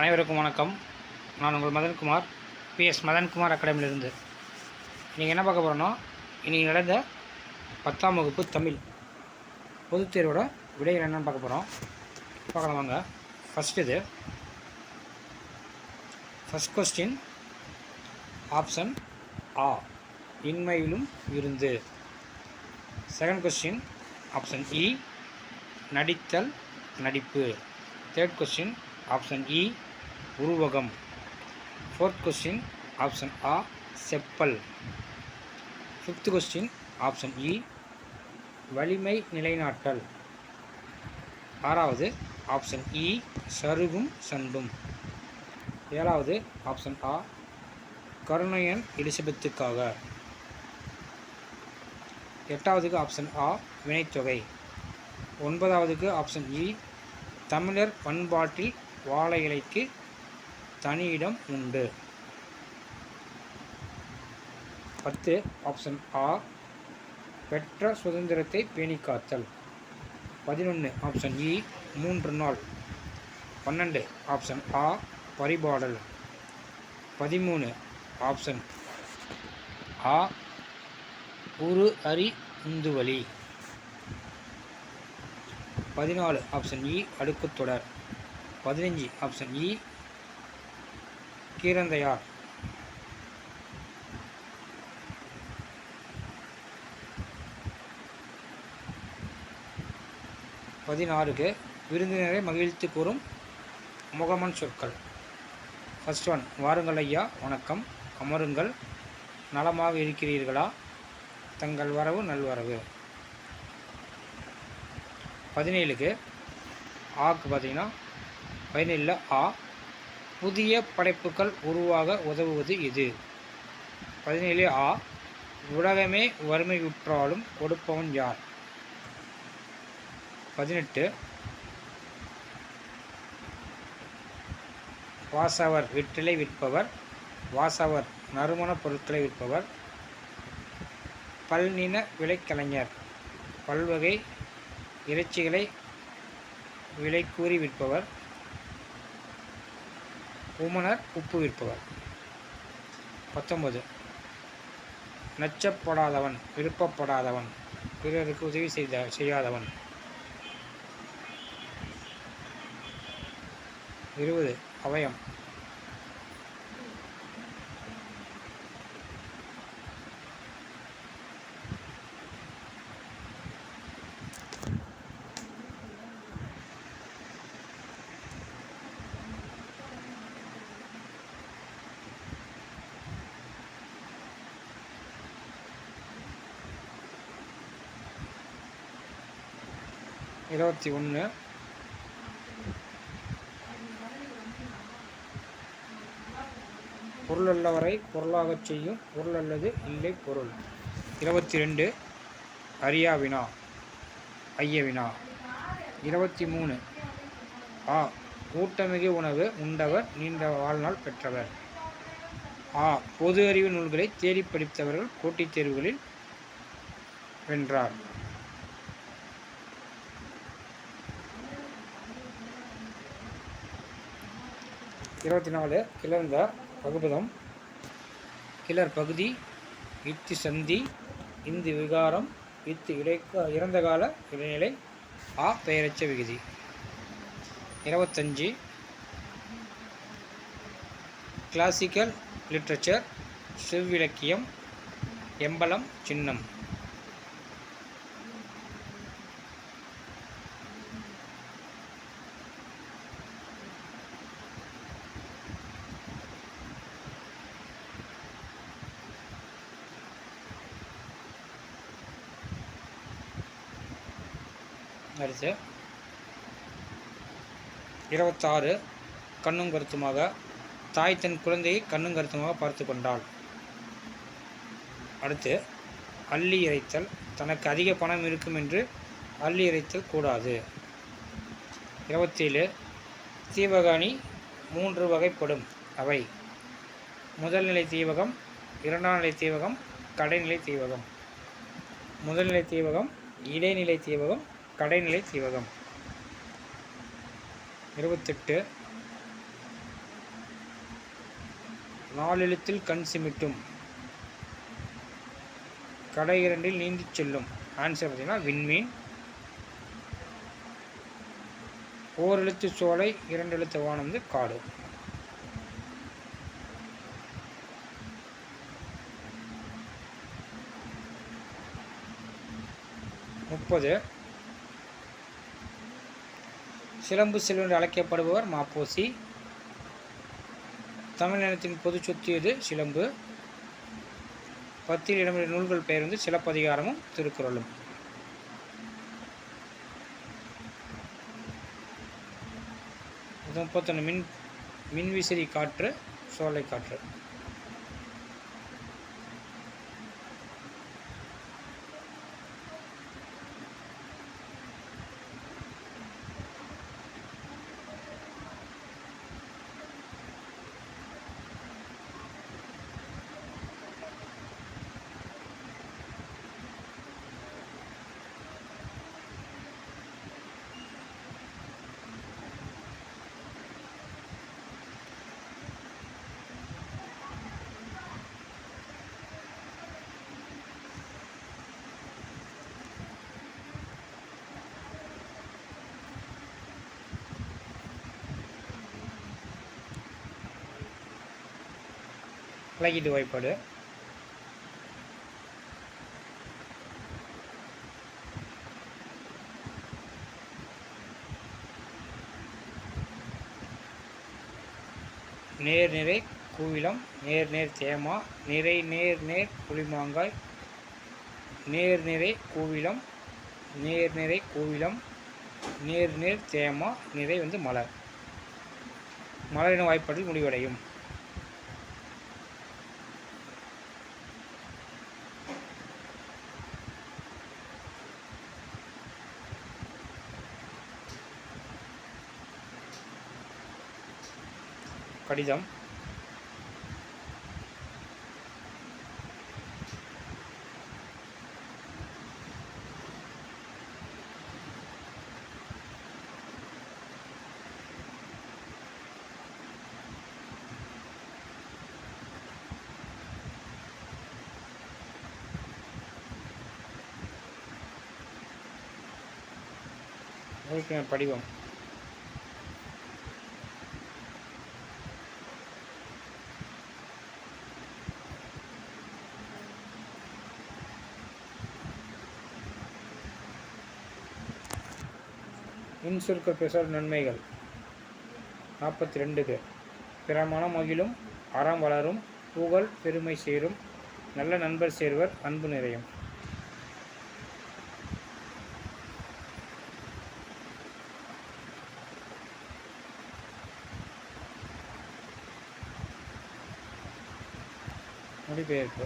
அனைவருக்கும் வணக்கம். நான் உங்கள் மதன்குமார் பிஎஸ் மதன்குமார் அகாடமியிலிருந்து. நீங்கள் என்ன பார்க்க போகிறோன்னா இன்றைக்கி நடந்த பத்தாம் வகுப்பு தமிழ் பொதுத் தேர்வோட விடைகள் என்னென்னு பார்க்க போகிறோம் பார்க்கலாம் வாங்க. ஃபஸ்ட் இது. ஃபஸ்ட் கொஸ்டின் ஆப்ஷன் ஆ இன்மையிலும் இருந்து. செகண்ட் கொஸ்டின் ஆப்ஷன் இ நடித்தல் நடிப்பு. தேர்ட் கொஸ்டின் ஆப்ஷன் இ உருவகம். ஃபோர்த் கொஸ்டின் ஆப்ஷன் ஆ செப்பல். ஃபிஃப்த் கொஸ்டின் ஆப்ஷன் இ வலிமை நிலைநாட்டல். ஆறாவது ஆப்ஷன் இ e, சருகும் சண்டும். ஏழாவது ஆப்ஷன் ஆ கருணையன் எலிசபெத்துக்காக. எட்டாவதுக்கு ஆப்ஷன் ஆ வினைத்தொகை. ஒன்பதாவதுக்கு ஆப்ஷன் இ e, தமிழர் பண்பாட்டில் வாழை இலைக்கு தனியிடம் உண்டு. பத்து ஆப்ஷன் ஆ பெற்ற சுதந்திரத்தை பேணிக்காத்தல். பதினொன்று ஆப்ஷன் இ e, மூன்று நாள். பன்னெண்டு ஆப்ஷன் ஆ பரிபாடல். பதிமூணு ஆப்ஷன் ஆ உரு அரி உந்துவலி பதினாலு ஆப்ஷன் இ e, அடுக்குத்தொடர் பதினஞ்சு ஆப்ஷன் இ e, கீரந்தையார். பதினாறுக்கு விருந்தினரை மகிழ்ச்சி கூறும் முகமன் சொற்கள். ஃபஸ்ட் ஒன் வாருங்கள் ஐயா வணக்கம். அமருங்கள். நலமாக இருக்கிறீர்களா? தங்கள் வரவு நல்வரவு. பதினேழுக்கு ஆக்கு பார்த்தீங்கன்னா பதினேழில் ஆ புதிய படைப்புகள் உருவாக உதவுவது இது. பதினேழு ஆ. உலகமே வறுமையுற்றாலும் கொடுப்பவன் யார்? பதினெட்டு. வாசவர் விற்றலை விற்பவர். வாசவர் நறுமணப் பொருட்களை விற்பவர். பல்நின விலைக்கலைஞர். பல்வகை இறைச்சிகளை விலை கூறி விற்பவர். உமனர் உப்பு விற்பவர். பத்தொன்பது. நச்சப்படாதவன் விருப்பப்படாதவன் பிறருக்கு உதவி செய்த செய்யாதவன். இருபது. அவயம். இருபத்தி ஒன்று. பொருளல்லவரை பொருளாகச் செய்யும். பொருள் அல்லது இல்லை பொருள். இருபத்தி ரெண்டு. அரியா வினா. ஐய வினா. இருபத்தி மூணு. ஆ. ஊட்டமிகு உணவு உண்டவர் நீண்ட வாழ்நாள் பெற்றவர். ஆ. பொது அறிவு நூல்களை தேடி படித்தவர்கள் போட்டித் தேர்வுகளில் வென்றார். இருபத்தி நாலு கிளர்ந்த பகுபதம். கிளர் பகுதி இத்து சந்தி இந்து விகாரம் இத்து இடைக்க இறந்த கால இடைநிலை ஆ பெயரச்ச விகுதி. இருபத்தஞ்சி கிளாசிக்கல் லிட்ரேச்சர் செவ்விலக்கியம் எம்பலம் சின்னம். அடுத்து இருபத்தாறு கண்ணும் கருத்துமாக தாய் தன் குழந்தையை கண்ணும் கருத்துமாக பார்த்து கொண்டாள். அடுத்து அள்ளி இறைத்தல் தனக்கு அதிக பணம் இருக்கும் என்று அள்ளி இறைத்தல் கூடாது. இருபத்தேழு தீவகாணி மூன்று வகைப்படும். அவை முதல்நிலை தீவகம் இரண்டாம் நிலை தீவகம் கடைநிலை தீவகம். முதல்நிலை தீவகம் இடைநிலை தீவகம் கடைநிலை சீவகம். இருபத்தெட்டு. நாலெழுத்தில் கண் சிமிட்டும். கடை இரண்டில் நீந்திச் செல்லும். ஆன்சர் பார்த்தீங்கன்னா விண்மீன். ஓரெழுத்து சோலை இரண்டு எழுத்து வானம் வந்து காடு. முப்பது. சிலம்பு செல்வன் என்று அழைக்கப்படுபவர் மாப்போசி தமிழினத்தின் பொது சொத்து எது? சிலம்பு. பத்தில் இடம்பெற்ற நூல்கள் பெயர் வந்து சிலப்பதிகாரமும் திருக்குறளும். முப்பத்தொன்று மின் மின்விசிறி காற்று சோலை காற்று. விலகிட்டு வாய்ப்பாடு. நேர் நிறை கூவிலம் நேர் நேர் தேமா நிறை நேர் நேர் புளிமாங்காய் நேர் நிறை கூவிலம் நேர் நிறை கூவிலம் நேர் நேர் தேமா நிறை வந்து மலர். மலரின வாய்ப்பாட்டில் முடிவடையும். கடிதம். படிவம். இன்சுருக்க பெசல் நன்மைகள். நாற்பத்தி ரெண்டுக்கு பிற மகிழும் அறம் வளரும் புகழ் பெருமை சேரும் நல்ல நண்பர் சேர்வர் அன்பு நிறையும். மொழிபெயர்ப்பு